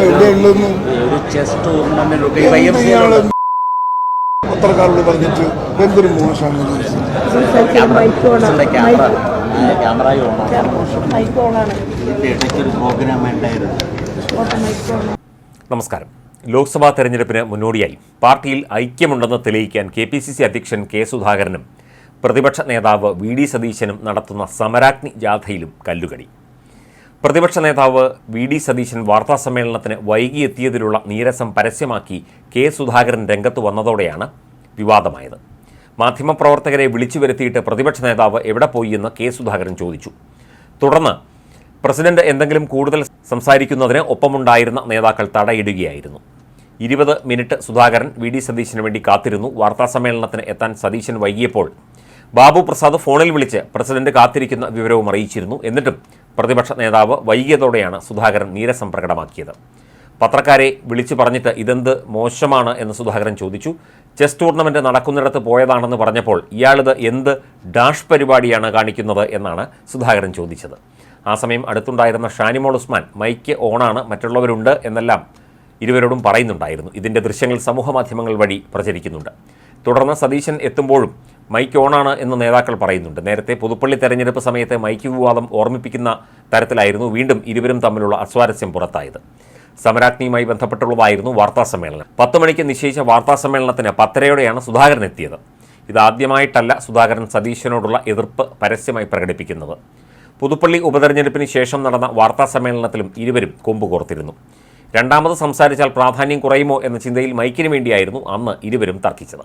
എവിടെയുള്ളതെന്ന് ഒരു chess tournament Y F പത്രക്കാരോട് പറഞ്ഞിട്ട് എന്തൊരു മോശമാണ്. ക്യാമറ. ഒരു പ്രോഗ്രാം ഉണ്ടായിരുന്നു. നമസ്കാരം. ലോക്സഭാ തെരഞ്ഞെടുപ്പിന് മുന്നോടിയായി. പാർട്ടിയിൽ ഐക്യമുണ്ടെന്ന് തെളിയിക്കാൻ കെ പി സി സി അധ്യക്ഷൻ കെ സുധാകരനും പ്രതിപക്ഷ നേതാവ് വി ഡി സതീശനും നടത്തുന്ന സമരാഗ്നി ജാഥയിലും കല്ലുകടി. പ്രതിപക്ഷ നേതാവ് വി ഡി സതീശൻ വാർത്താസമ്മേളനത്തിന് വൈകിയെത്തിയതിലുള്ള നീരസം പരസ്യമാക്കി കെ സുധാകരൻ രംഗത്ത് വന്നതോടെയാണ് വിവാദമായത്. മാധ്യമപ്രവർത്തകരെ വിളിച്ചു വരുത്തിയിട്ട് പ്രതിപക്ഷ നേതാവ് എവിടെ പോയി എന്ന് കെ സുധാകരൻ ചോദിച്ചു. തുടർന്ന് പ്രസിഡന്റ് എന്തെങ്കിലും കൂടുതൽ സംസാരിക്കുന്നതിന് ഒപ്പമുണ്ടായിരുന്ന നേതാക്കൾ തടയിടുകയായിരുന്നു. ഇരുപത് മിനിറ്റ് സുധാകരൻ വി ഡി സതീശന് വേണ്ടി കാത്തിരുന്നു. വാർത്താസമ്മേളനത്തിന് എത്താൻ സതീശൻ വൈകിയപ്പോൾ ബാബു പ്രസാദ് ഫോണിൽ വിളിച്ച് പ്രസിഡന്റ് കാത്തിരിക്കുന്ന വിവരവും അറിയിച്ചിരുന്നു. എന്നിട്ടും പ്രതിപക്ഷ നേതാവ് വൈകിയതോടെയാണ് സുധാകരൻ നീരസം പ്രകടമാക്കിയത് പത്രക്കാരെ വിളിച്ചു പറഞ്ഞിട്ട് ഇതെന്ത് മോശമാണ് എന്ന് സുധാകരൻ ചോദിച്ചു. ചെസ് ടൂർണമെന്റ് നടക്കുന്നിടത്ത് പോയതാണെന്ന് പറഞ്ഞപ്പോൾ ഇയാളിത് എന്ത് ഡാഷ് പരിപാടിയാണ് കാണിക്കുന്നത് എന്നാണ് സുധാകരൻ ചോദിച്ചത്. ആ സമയം അടുത്തുണ്ടായിരുന്ന ഷാനിമോൾ ഉസ്മാൻ മൈക്ക് ഓണാണ് മറ്റുള്ളവരുണ്ട് എന്നെല്ലാം ഇരുവരോടും പറയുന്നുണ്ടായിരുന്നു. ഇതിന്റെ ദൃശ്യങ്ങൾ സമൂഹമാധ്യമങ്ങൾ വഴി പ്രചരിക്കുന്നുണ്ട്. തുടർന്ന് സതീശൻ എത്തുമ്പോഴും മൈക്ക് ഓണാണ് എന്ന് നേതാക്കൾ പറയുന്നുണ്ട്. നേരത്തെ പുതുപ്പള്ളി തെരഞ്ഞെടുപ്പ് സമയത്തെ മൈക്ക് വിവാദം ഓർമ്മിപ്പിക്കുന്ന തരത്തിലായിരുന്നു വീണ്ടും ഇരുവരും തമ്മിലുള്ള അസ്വാരസ്യം പുറത്തായത്. സമരാഗ്നിയുമായി ബന്ധപ്പെട്ടുള്ളതായിരുന്നു വാർത്താ സമ്മേളനം. പത്ത് മണിക്ക് നിശ്ചയിച്ച വാർത്താ സമ്മേളനത്തിന് പത്തരയോടെയാണ് സുധാകരൻ എത്തിയത്. ഇതാദ്യമായിട്ടല്ല സുധാകരൻ സതീശനോടുള്ള എതിർപ്പ് പരസ്യമായി പ്രകടിപ്പിക്കുന്നത്. പുതുപ്പള്ളി ഉപതെരഞ്ഞെടുപ്പിന് ശേഷം നടന്ന വാർത്താ സമ്മേളനത്തിലും ഇരുവരും കൊമ്പ് കോർത്തിരുന്നു. രണ്ടാമത് സംസാരിച്ചാൽ പ്രാധാന്യം കുറയുമോ എന്ന ചിന്തയിൽ മൈക്കിന് വേണ്ടിയായിരുന്നു അന്ന് ഇരുവരും തർക്കിച്ചത്.